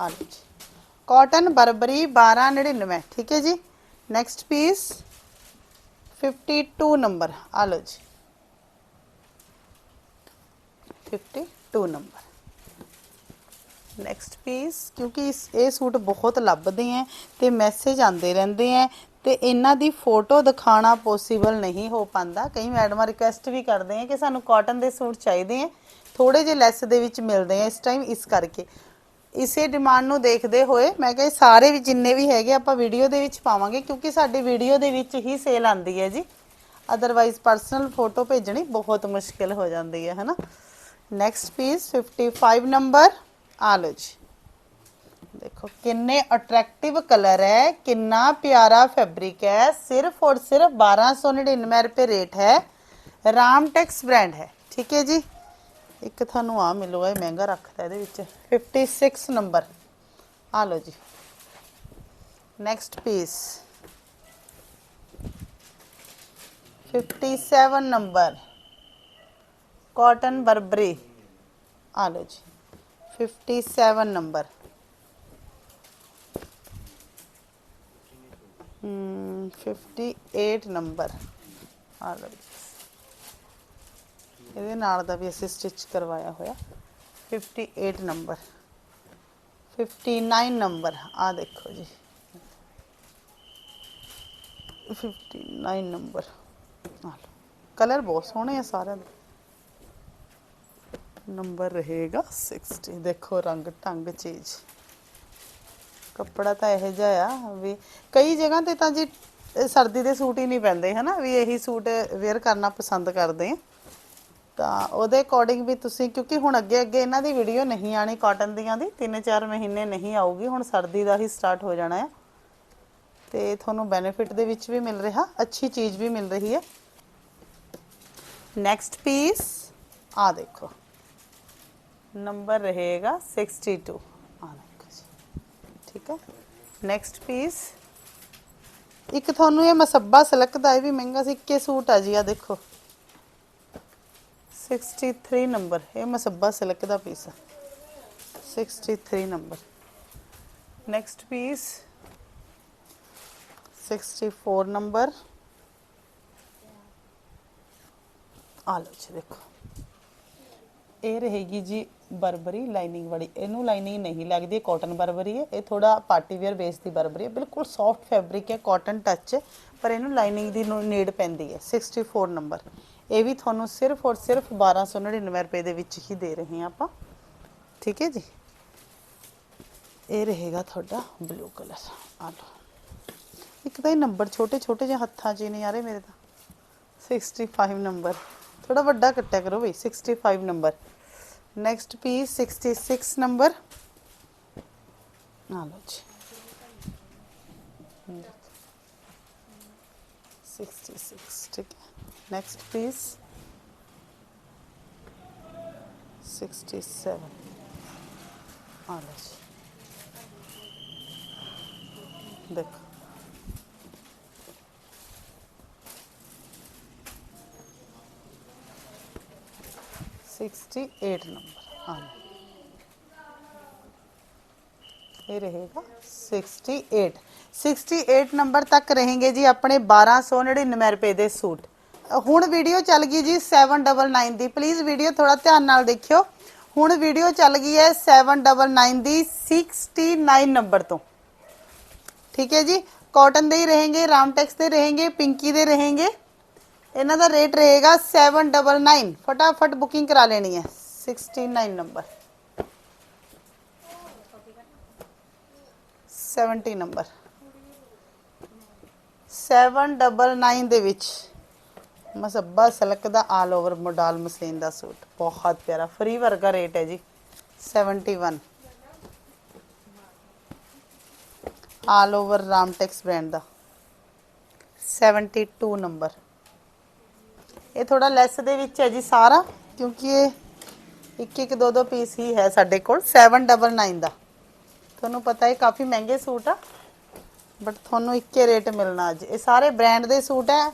S1: आ लो जी कॉटन बरबरी बारह निन्यानवे ठीक है जी नेक्स्ट पीस 52 नंबर आ लो जी 52 नंबर ਨੈਕਸਟ ਪੀਸ ਕਿਉਂਕਿ ਇਸ ਇਹ ਸੂਟ ਬਹੁਤ ਲੱਭਦੇ ਆ ਤੇ ਮੈਸੇਜ ਆਉਂਦੇ ਰਹਿੰਦੇ ਆ ਤੇ ਇਹਨਾਂ ਦੀ ਫੋਟੋ ਦਿਖਾਣਾ ਪੋਸੀਬਲ ਨਹੀਂ ਹੋ ਪਾਂਦਾ ਕਈ ਮੈਡਮਾਂ ਰਿਕੁਐਸਟ ਵੀ ਕਰਦੇ ਆ ਕਿ ਸਾਨੂੰ ਕਾਟਨ ਦੇ ਸੂਟ ਚਾਹੀਦੇ ਆ ਥੋੜੇ ਜਿਹੇ ਲੈਸ ਦੇ ਵਿੱਚ ਮਿਲਦੇ ਆ ਇਸ ਟਾਈਮ ਇਸ ਕਰਕੇ। ਇਸੇ ਡਿਮਾਂਡ ਨੂੰ ਦੇਖਦੇ ਹੋਏ ਮੈਂ ਕਿਹਾ ਸਾਰੇ ਵੀ ਜਿੰਨੇ ਵੀ ਹੈਗੇ ਆਪਾਂ ਵੀਡੀਓ ਦੇ ਵਿੱਚ ਪਾਵਾਂਗੇ, ਕਿਉਂਕਿ ਸਾਡੀ ਵੀਡੀਓ ਦੇ ਵਿੱਚ ਹੀ ਸੇਲ ਆਂਦੀ ਹੈ ਜੀ। ਅਦਰਵਾਈਜ਼ ਪਰਸਨਲ ਫੋਟੋ ਭੇਜਣੀ ਬਹੁਤ ਮੁਸ਼ਕਿਲ ਹੋ ਜਾਂਦੀ ਹੈ, ਹਨਾ? ਨੈਕਸਟ ਪੀਸ 55 ਨੰਬਰ ਆ ਲਓ ਜੀ। ਦੇਖੋ, ਕਿੰਨੇ ਅਟਰੈਕਟਿਵ ਕਲਰ ਹੈ, ਕਿੰਨਾ ਪਿਆਰਾ ਫੈਬਰਿਕ ਹੈ, ਸਿਰਫ ਔਰ ਸਿਰਫ 1299 ਰੁਪਏ ਰੇਟ ਹੈ, ਰਾਮਟੈਕਸ ਬ੍ਰਾਂਡ ਹੈ, ਠੀਕ ਹੈ ਜੀ? ਇੱਕ ਤੁਹਾਨੂੰ ਆ ਮਿਲੂਗਾ, ਇਹ ਮਹਿੰਗਾ ਰੱਖਦਾ ਇਹਦੇ ਵਿੱਚ 56 ਨੰਬਰ ਆ ਲਓ ਜੀ। Next piece 57 number cotton Burberry ਆ ਲਓ ਜੀ। 57 ਨੰਬਰ 58 ਨੰਬਰ ਆ ਲਓ ਜੀ। ਇਹਦੇ ਨਾਲ ਦਾ ਵੀ ਅਸੀਂ ਸਟਿਚ ਕਰਵਾਇਆ ਹੋਇਆ। 58 ਨੰਬਰ 59 ਨੰਬਰ ਆ ਦੇਖੋ ਜੀ। 59 ਨੰਬਰ ਆ ਲਓ। ਕਲਰ ਬਹੁਤ ਸੋਹਣੇ ਆ ਸਾਰਿਆਂ ਦੇ। ਨੰਬਰ ਰਹੇਗਾ 60 ਦੇਖੋ ਰੰਗ ਢੰਗ ਚੀਜ਼ ਕੱਪੜਾ ਤਾਂ ਇਹੋ ਜਿਹਾ ਆ ਵੀ ਕਈ ਜਗ੍ਹਾ ਤੇ ਤਾਂ ਜੀ ਸਰਦੀ ਦੇ ਸੂਟ ਹੀ ਨਹੀਂ ਪੈਂਦੇ, ਹਨਾ? ਵੀ ਇਹੀ ਸੂਟ ਵੇਅਰ ਕਰਨਾ ਪਸੰਦ ਕਰਦੇ ਆ। ਤਾਂ ਉਹਦੇ ਅਕੋਰਡਿੰਗ ਵੀ ਤੁਸੀਂ, ਕਿਉਂਕਿ ਹੁਣ ਅੱਗੇ ਅੱਗੇ ਇਹਨਾਂ ਦੀ ਵੀਡੀਓ ਨਹੀਂ ਆਣੀ ਕਾਟਨ ਦੀਆਂ ਦੀ 3-4 ਮਹੀਨੇ ਨਹੀਂ ਆਊਗੀ, ਹੁਣ ਸਰਦੀ ਦਾ ਹੀ ਸਟਾਰਟ ਹੋ ਜਾਣਾ ਆ। ਤੇ ਤੁਹਾਨੂੰ ਬੈਨੀਫਿਟ ਦੇ ਵਿੱਚ ਵੀ ਮਿਲ ਰਿਹਾ, ਅੱਛੀ ਚੀਜ਼ ਵੀ ਮਿਲ ਰਹੀ ਹੈ ਨੈਕਸਟ ਪੀਸ ਆ ਦੇਖੋ। ਨੰਬਰ ਰਹੇਗਾ 62 ਆ ਠੀਕ ਹੈ ਨੈਕਸਟ ਪੀਸ ਇੱਕ ਤੁਹਾਨੂੰ ਇਹ ਮਸੱਬਾ ਸਿਲਕ ਦਾ ਇਹ ਵੀ ਮਹਿੰਗਾ ਸੀ, ਇੱਕੇ ਸੂਟ ਆ ਜੀ ਆ ਦੇਖੋ। 63 ਨੰਬਰ ਇਹ ਮਸੱਬਾ ਸਿਲਕ ਦਾ ਪੀਸ ਆ। 63 ਨੰਬਰ ਨੈਕਸਟ ਪੀਸ 64 ਨੰਬਰ ਆ ਲਓ ਜੀ, ਦੇਖੋ। ਇਹ ਰਹੇਗੀ ਜੀ ਬਰਬਰੀ ਲਾਈਨਿੰਗ ਵਾਲੀ। ਇਹਨੂੰ ਲਾਈਨਿੰਗ ਨਹੀਂ ਲੱਗਦੀ ਕਾਟਨ ਬਰਬਰੀ ਹੈ। ਇਹ ਥੋੜਾ ਪਾਰਟੀ ਵੇਅਰ ਬੇਸ ਦੀ ਬਰਬਰੀ ਹੈ। ਬਿਲਕੁਲ ਸੌਫਟ ਫੈਬਰਿਕ ਹੈ ਕਾਟਨ ਟੱਚ ਪਰ ਇਹਨੂੰ ਲਾਈਨਿੰਗ ਦੀ ਨੀਡ ਪੈਂਦੀ ਹੈ। 64 ਨੰਬਰ ਇਹ ਵੀ ਤੁਹਾਨੂੰ ਸਿਰਫ ਔਰ ਸਿਰਫ 1299 ਰੁਪਏ ਦੇ ਵਿੱਚ ਹੀ ਦੇ ਰਹੇ ਹਾਂ ਆਪਾਂ। ਠੀਕ ਹੈ ਜੀ? ਇਹ ਰਹੇਗਾ ਤੁਹਾਡਾ ਬਲੂ ਕਲਰ ਆ ਲਓ। ਇੱਕ ਤਾਂ ਇਹ ਨੰਬਰ ਛੋਟੇ ਛੋਟੇ ਜਿਹੇ ਹੱਥਾਂ 'ਚ ਹੀ ਨਹੀਂ ਮੇਰੇ ਤਾਂ। 65 ਨੰਬਰ ਥੋੜਾ ਵੱਡਾ ਕੱਟਿਆ ਕਰੋ ਬਈ। 65 ਨੰਬਰ ਨੈਕਸਟ ਪੀਸ 66 ਨੰਬਰ ਆ ਲਓ ਜੀ 66 ਠੀਕ ਹੈ ਨੈਕਸਟ ਪੀਸ 67 ਆ ਲਓ ਜੀ ਦੇਖੋ सिक्सटी एट नंबर हाँ ये रहेगा 68 68 ਨੰਬਰ ਤੱਕ रहेंगे ਜੀ ਆਪਣੇ 1299 ਰੁਪਏ ਦੇ ਸੂਟ ਅ, ਹੁਣ ਵੀਡੀਓ ਚੱਲ ਗਈ ਜੀ 799 ਦੀ ਪਲੀਜ਼ ਵੀਡੀਓ ਥੋੜਾ ਧਿਆਨ ਨਾਲ ਦੇਖਿਓ ਹੁਣ ਵੀਡੀਓ ਚੱਲ ਗਈ ਹੈ 799 ਦੀ 69 ਨੰਬਰ ਤੋਂ ਠੀਕ ਹੈ ਜੀ ਕਾਟਨ ਦੇ ਹੀ रहेंगे ਰਾਮਟੈਕਸ ਦੇ रहेंगे ਪਿੰਕੀ ਦੇ रहेंगे ਇਹਨਾਂ ਦਾ ਰੇਟ ਰਹੇਗਾ 799 ਫਟਾਫਟ ਬੁਕਿੰਗ ਕਰਾ ਲੈਣੀ ਹੈ। 69 ਨੰਬਰ 70 ਨੰਬਰ 799 ਦੇ ਵਿੱਚ ਮਸੱਬਾ ਸਿਲਕ ਦਾ ਆਲ ਓਵਰ ਮੋਡਲ ਮਸਲੀਨ ਦਾ ਸੂਟ। ਬਹੁਤ ਪਿਆਰਾ। ਫਰੀ ਵਰਗਾ ਰੇਟ ਹੈ ਜੀ। 71 ਆਲ ਓਵਰ ਰਾਮਟੈਕਸ ਬ੍ਰਾਂਡ ਦਾ। 72 ਨੰਬਰ ਇਹ ਥੋੜਾ ਲੈਸ ਦੇ ਵਿੱਚ ਹੈ ਜੀ ਸਾਰਾ, ਕਿਉਂਕਿ ਇਹ ਇੱਕ ਇੱਕ ਦੋ ਦੋ ਪੀਸ ਹੀ ਹੈ ਸਾਡੇ ਕੋਲ 799 ਦਾ। ਤੁਹਾਨੂੰ ਪਤਾ ਹੈ ਕਾਫੀ ਮਹਿੰਗੇ ਸੂਟ ਆ ਬਟ ਤੁਹਾਨੂੰ ਇੱਕੇ ਰੇਟ ਮਿਲਣਾ ਅੱਜ। ਇਹ ਸਾਰੇ ਬ੍ਰਾਂਡ ਦੇ ਸੂਟ ਹੈ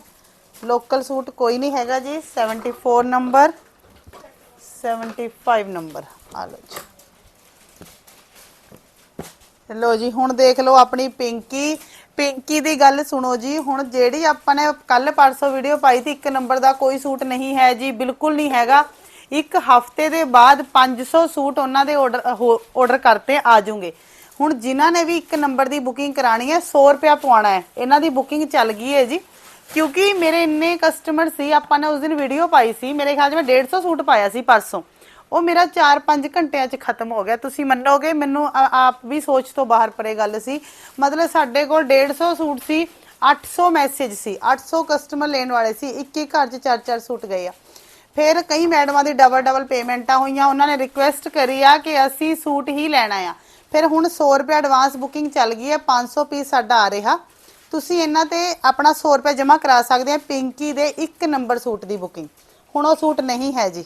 S1: ਲੋਕਲ ਸੂਟ ਕੋਈ ਨਹੀਂ ਹੈਗਾ ਜੀ 74 ਨੰਬਰ 75 ਨੰਬਰ ਆ ਲਓ ਜੀ। ਲੋ ਜੀ, ਹੁਣ ਦੇਖ ਲਓ ਆਪਣੀ ਪਿੰਕੀ ਪਿੰਕੀ ਦੀ ਗੱਲ ਸੁਣੋ ਜੀ, ਹੁਣ ਜਿਹੜੀ ਆਪਾਂ ਨੇ ਕੱਲ ਪਰਸੋਂ ਵੀਡੀਓ ਪਾਈ ਸੀ, ਇੱਕ ਨੰਬਰ ਦਾ ਕੋਈ ਸੂਟ ਨਹੀਂ ਹੈ ਜੀ, ਬਿਲਕੁਲ ਨਹੀਂ ਹੈਗਾ। ਇੱਕ ਹਫ਼ਤੇ ਦੇ ਬਾਅਦ 500 ਸੂਟ ਉਹਨਾਂ ਦੇ ਆਰਡਰ ਆਰਡਰ ਕਰਤੇ, ਆ ਜਾਊਂਗੇ। ਹੁਣ ਜਿਨ੍ਹਾਂ ਨੇ ਵੀ ਇੱਕ ਨੰਬਰ ਦੀ ਬੁਕਿੰਗ ਕਰਾਣੀ ਹੈ 100 ਰੁਪਿਆ ਪਵਾਉਣਾ ਹੈ। ਇਹਨਾਂ ਦੀ ਬੁਕਿੰਗ ਚੱਲ ਗਈ ਹੈ ਜੀ। ਕਿਉਂਕਿ ਮੇਰੇ ਇੰਨੇ ਕਸਟਮਰ ਸੀ, ਆਪਾਂ ਨੇ ਉਸ ਦਿਨ ਵੀਡੀਓ ਪਾਈ ਸੀ, ਮੇਰੇ ਖਿਆਲ 'ਚ ਮੈਂ 150 ਸੂਟ ਪਾਇਆ ਸੀ ਪਰਸੋਂ। ਉਹ ਮੇਰਾ 4-5 ਘੰਟਿਆਂ 'ਚ ਖਤਮ ਹੋ ਗਿਆ। ਤੁਸੀਂ ਮੰਨੋਗੇ, ਮੈਨੂੰ ਆ- ਆਪ ਵੀ ਸੋਚ ਤੋਂ ਬਾਹਰ ਪਰੇ ਗੱਲ ਸੀ। ਮਤਲਬ ਸਾਡੇ ਕੋਲ 150 ਸੂਟ ਸੀ 800 ਮੈਸੇਜ ਸੀ 800 ਕਸਟਮਰ ਲੈਣ ਵਾਲੇ ਸੀ ਇੱਕ ਇੱਕ ਘਰ 'ਚ 4-4 ਸੂਟ ਗਏ ਆ। ਫਿਰ ਕਈ ਮੈਡਮਾਂ ਦੀ ਡਬਲ ਡਬਲ ਪੇਮੈਂਟਾਂ ਹੋਈਆਂ, ਉਹਨਾਂ ਨੇ ਰਿਕੁਐਸਟ ਕਰੀ ਆ ਕਿ ਅਸੀਂ ਸੂਟ ਹੀ ਲੈਣਾ ਆ। ਫਿਰ ਹੁਣ 100 ਰੁਪਏ ਐਡਵਾਂਸ ਬੁਕਿੰਗ ਚੱਲ ਗਈ ਹੈ 500 ਪੀਸ ਸਾਡਾ ਆ ਰਿਹਾ। ਤੁਸੀਂ ਇਹਨਾਂ ਤੇ ਆਪਣਾ 100 ਰੁਪਏ ਜਮ੍ਹਾਂ ਕਰਾ ਸਕਦੇ ਆ, ਪਿੰਕੀ ਦੇ ਇੱਕ ਨੰਬਰ ਸੂਟ ਦੀ ਬੁਕਿੰਗ ਹੁਣ ਉਹ ਸੂਟ ਨਹੀਂ ਹੈ ਜੀ।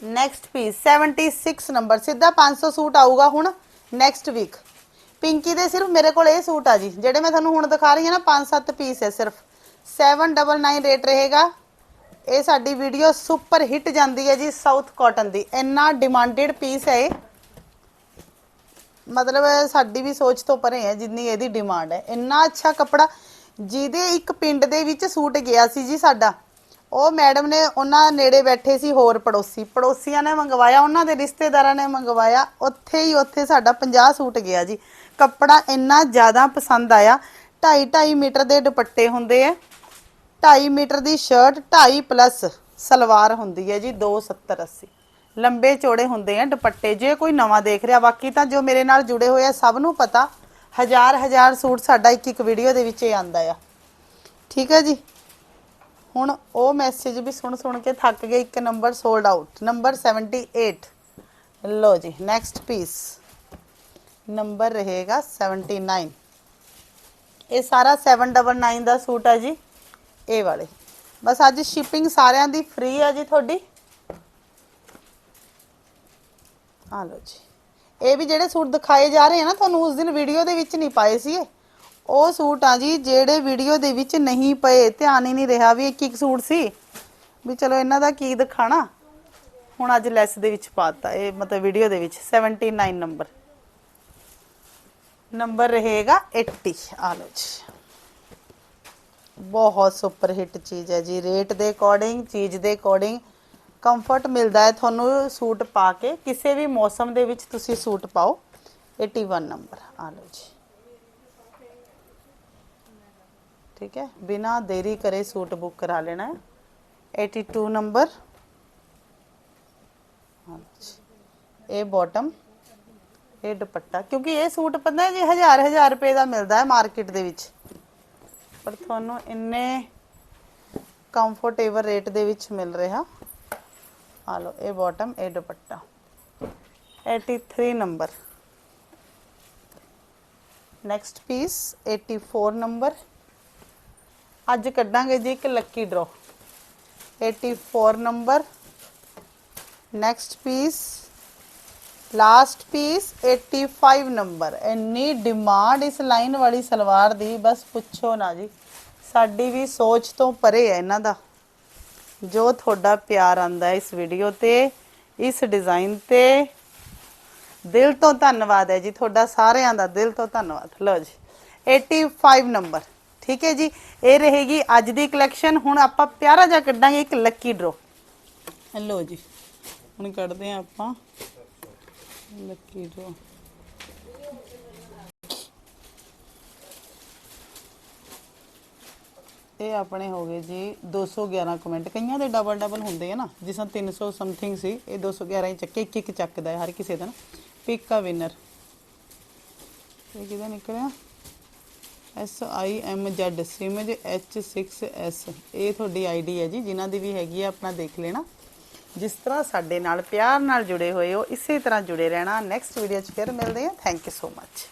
S1: ਨੈਕਸਟ ਪੀਸ 76 ਨੰਬਰ ਸਿੱਧਾ 500 ਸੂਟ ਆਊਗਾ ਹੁਣ ਨੈਕਸਟ ਵੀਕ ਪਿੰਕੀ ਦੇ ਸਿਰਫ ਮੇਰੇ ਕੋਲ ਇਹ ਸੂਟ ਆ ਜੀ, ਜਿਹੜੇ ਮੈਂ ਤੁਹਾਨੂੰ ਹੁਣ ਦਿਖਾ ਰਹੀ ਹਾਂ ਨਾ 5-7 ਪੀਸ ਹੈ ਸਿਰਫ। 799 ਰੇਟ ਰਹੇਗਾ। ਇਹ ਸਾਡੀ ਵੀਡੀਓ ਸੁਪਰ ਹਿੱਟ ਜਾਂਦੀ ਹੈ ਜੀ ਸਾਊਥ ਕਾਟਨ ਦੀ। ਇੰਨਾ ਡਿਮਾਂਡਡ ਪੀਸ ਹੈ ਇਹ। ਮਤਲਬ ਸਾਡੀ ਵੀ ਸੋਚ ਤੋਂ ਪਰੇ ਹੈ, ਜਿੰਨੀ ਇਹਦੀ ਡਿਮਾਂਡ ਹੈ। ਇੰਨਾ ਅੱਛਾ ਕੱਪੜਾ, ਜਿਹਦੇ ਇੱਕ ਪਿੰਡ ਦੇ ਵਿੱਚ ਸੂਟ ਗਿਆ ਸੀ ਜੀ ਸਾਡਾ ਉਹ ਮੈਡਮ ਨੇ ਉਹਨਾਂ ਨੇੜੇ ਬੈਠੇ ਸੀ ਹੋਰ ਪੜੋਸੀ, ਪੜੋਸੀਆਂ ਨੇ ਮੰਗਵਾਇਆ, ਉਹਨਾਂ ਦੇ ਰਿਸ਼ਤੇਦਾਰਾਂ ਨੇ ਮੰਗਵਾਇਆ, ਉੱਥੇ ਹੀ ਉੱਥੇ ਸਾਡਾ 50 ਸੂਟ ਗਿਆ ਜੀ। ਕੱਪੜਾ ਇੰਨਾ ਜ਼ਿਆਦਾ ਪਸੰਦ ਆਇਆ 2.5 2.5 ਮੀਟਰ ਦੇ ਦੁਪੱਟੇ ਹੁੰਦੇ ਆ 2.5 ਮੀਟਰ ਦੀ ਸ਼ਰਟ 2.5 ਪਲੱਸ ਸਲਵਾਰ ਹੁੰਦੀ ਹੈ ਜੀ 270 80 ਲੰਬੇ ਚੌੜੇ ਹੁੰਦੇ ਆ ਦੁਪੱਟੇ, ਜੇ ਕੋਈ ਨਵਾਂ ਦੇਖ ਰਿਹਾ, ਬਾਕੀ ਤਾਂ ਜੋ ਮੇਰੇ ਨਾਲ ਜੁੜੇ ਹੋਏ ਆ, ਸਭ ਨੂੰ ਪਤਾ, ਹਜ਼ਾਰ ਹਜ਼ਾਰ ਸੂਟ ਸਾਡਾ ਇੱਕ ਇੱਕ ਵੀਡੀਓ ਦੇ ਵਿੱਚ ਹੀ ਆਂਦਾ ਆ। ਠੀਕ ਹੈ ਜੀ? ਹੁਣ ਉਹ ਮੈਸੇਜ ਵੀ ਸੁਣ ਸੁਣ ਕੇ ਥੱਕ ਗਏ, ਇੱਕ ਨੰਬਰ ਸੋਲਡ ਆਊਟ ਨੰਬਰ 78 ਲੋ ਜੀ ਨੈਕਸਟ ਪੀਸ ਨੰਬਰ ਰਹੇਗਾ 79 ਇਹ ਸਾਰਾ 799 ਦਾ ਸੂਟ ਆ ਜੀ, ਇਹ ਵਾਲੇ। ਬਸ ਅੱਜ ਸ਼ਿਪਿੰਗ ਸਾਰਿਆਂ ਦੀ ਫ੍ਰੀ ਆ ਜੀ ਤੁਹਾਡੀ। ਆ ਲਓ ਜੀ। ਇਹ ਵੀ ਜਿਹੜੇ ਸੂਟ ਦਿਖਾਏ ਜਾ ਰਹੇ ਆ ਨਾ, ਤੁਹਾਨੂੰ ਉਸ ਦਿਨ ਵੀਡੀਓ ਦੇ ਵਿੱਚ ਨਹੀਂ ਪਾਏ ਸੀ ਇਹ ਉਹ ਸੂਟ ਆ ਜੀ, ਜਿਹੜੇ ਵੀਡੀਓ ਦੇ ਵਿੱਚ ਨਹੀਂ ਪਏ, ਧਿਆਨ ਹੀ ਨਹੀਂ ਰਿਹਾ ਵੀ ਇੱਕ ਇੱਕ ਸੂਟ ਸੀ। ਵੀ ਚਲੋ ਇਹਨਾਂ ਦਾ ਕੀ ਦਿਖਾਣਾ? ਹੁਣ ਅੱਜ ਲੈਸ ਦੇ ਵਿੱਚ ਪਾਤਾ, ਇਹ ਮਤਲਬ ਵੀਡੀਓ ਦੇ ਵਿੱਚ 79 ਨੰਬਰ ਨੰਬਰ ਰਹੇਗਾ 80 ਆ ਲਓ ਜੀ। ਬਹੁਤ ਸੁਪਰ ਹਿੱਟ ਚੀਜ਼ ਹੈ ਜੀ। ਰੇਟ ਦੇ ਅਕੋਰਡਿੰਗ ਚੀਜ਼ ਦੇ ਅਕੋਰਡਿੰਗ ਕੰਫਰਟ ਮਿਲਦਾ ਹੈ ਤੁਹਾਨੂੰ ਸੂਟ ਪਾ ਕੇ। ਕਿਸੇ ਵੀ ਮੌਸਮ ਦੇ ਵਿੱਚ ਤੁਸੀਂ ਸੂਟ ਪਾਓ 81 ਨੰਬਰ ਆ ਲਓ ਜੀ। ਠੀਕ ਹੈ? ਬਿਨਾ ਦੇਰੀ ਕਰੇ ਸੂਟ ਬੁੱਕ ਕਰਾ ਲੈਣਾ ਹੈ। 82 ਨੰਬਰ ਇਹ ਬਾਟਮ ਇਹ ਦੁਪੱਟਾ। ਕਿਉਂਕਿ ਇਹ ਸੂਟ ਪਤਾ ਜੀ, ਹਜ਼ਾਰ ਹਜ਼ਾਰ ਰੁਪਏ ਦਾ ਮਿਲਦਾ ਹੈ ਮਾਰਕੀਟ ਦੇ ਵਿੱਚ। ਪਰ ਤੁਹਾਨੂੰ ਇੰਨੇ ਕੰਫਰਟੇਬਲ ਰੇਟ ਦੇ ਵਿੱਚ ਮਿਲ ਰਿਹਾ। ਆ ਲਓ, ਇਹ ਬਾਟਮ ਇਹ ਦੁਪੱਟਾ। 83 ਨੰਬਰ ਨੈਕਸਟ ਪੀਸ 84 ਨੰਬਰ ਅੱਜ ਕੱਢਾਂਗੇ ਜੀ ਇੱਕ lucky draw 84 number next piece last piece 85 number ਇੰਨੀ ਡਿਮਾਂਡ ਇਸ ਲਾਈਨ ਵਾਲੀ ਸਲਵਾਰ ਦੀ, ਬਸ ਪੁੱਛੋ ਨਾ ਜੀ। ਸਾਡੀ ਵੀ ਸੋਚ ਤੋਂ ਪਰੇ ਹੈ ਇਹਨਾਂ ਦਾ। ਜੋ ਤੁਹਾਡਾ ਪਿਆਰ ਆਂਦਾ ਇਸ ਵੀਡੀਓ ਤੇ, ਇਸ ਡਿਜ਼ਾਈਨ ਤੇ। ਦਿਲ ਤੋਂ ਧੰਨਵਾਦ ਹੈ ਜੀ, ਤੁਹਾਡਾ ਸਾਰਿਆਂ ਦਾ ਦਿਲ ਤੋਂ ਧੰਨਵਾਦ। ਲਓ ਜੀ 85 ਨੰਬਰ ਠੀਕ ਹੈ ਜੀ, ਇਹ ਰਹੇਗੀ ਅੱਜ ਦੀ ਕਲੈਕਸ਼ਨ ਹੁਣ ਆਪਾਂ ਪਿਆਰਾ ਜਿਹਾ ਕੱਢਾਂਗੇ, ਇੱਕ ਲੱਕੀ ਡਰੋ ਲਓ ਜੀ, ਹੁਣ ਕੱਢਦੇ ਆ ਆਪਾਂ। ਲੱਕੀ ਡਰੋ ਇਹ ਆਪਣੇ ਹੋ ਗਏ ਜੀ 211 ਕਮੈਂਟ ਕਈਆਂ ਦੇ ਡਬਲ ਡਬਲ ਹੁੰਦੇ ਆ ਨਾ, ਜਿਸ ਤਰ੍ਹਾਂ 300 ਸਮਥਿੰਗ ਸੀ, ਇਹ 211 ਹੀ ਚੱਕੇ ਇੱਕ ਇੱਕ ਚੱਕਦਾ ਹੈ ਹਰ ਕਿਸੇ ਦਾ ਨਾ। ਪਿਕ ਆ ਵਿਨਰ ਇਹ ਕਿਹਦਾ ਨਿਕਲਿਆ? ਐਸ ਆਈ ਐਮ ਜ਼ੈਡ ਸਿਮਜ ਐਚ 6 ਐਸ ਇਹ ਤੁਹਾਡੀ ਆਈਡੀ ਹੈ ਜੀ, ਜਿਨ੍ਹਾਂ ਦੀ ਵੀ ਹੈਗੀ ਆ, ਆਪਣਾ ਦੇਖ ਲੈਣਾ। ਜਿਸ ਤਰ੍ਹਾਂ ਸਾਡੇ ਨਾਲ ਪਿਆਰ ਨਾਲ ਜੁੜੇ ਹੋਏ ਹੋ, ਇਸੇ ਤਰ੍ਹਾਂ ਜੁੜੇ ਰਹਿਣਾ। ਨੈਕਸਟ ਵੀਡੀਓ 'ਚ ਫਿਰ ਮਿਲਦੇ ਹਾਂ। Thank you so much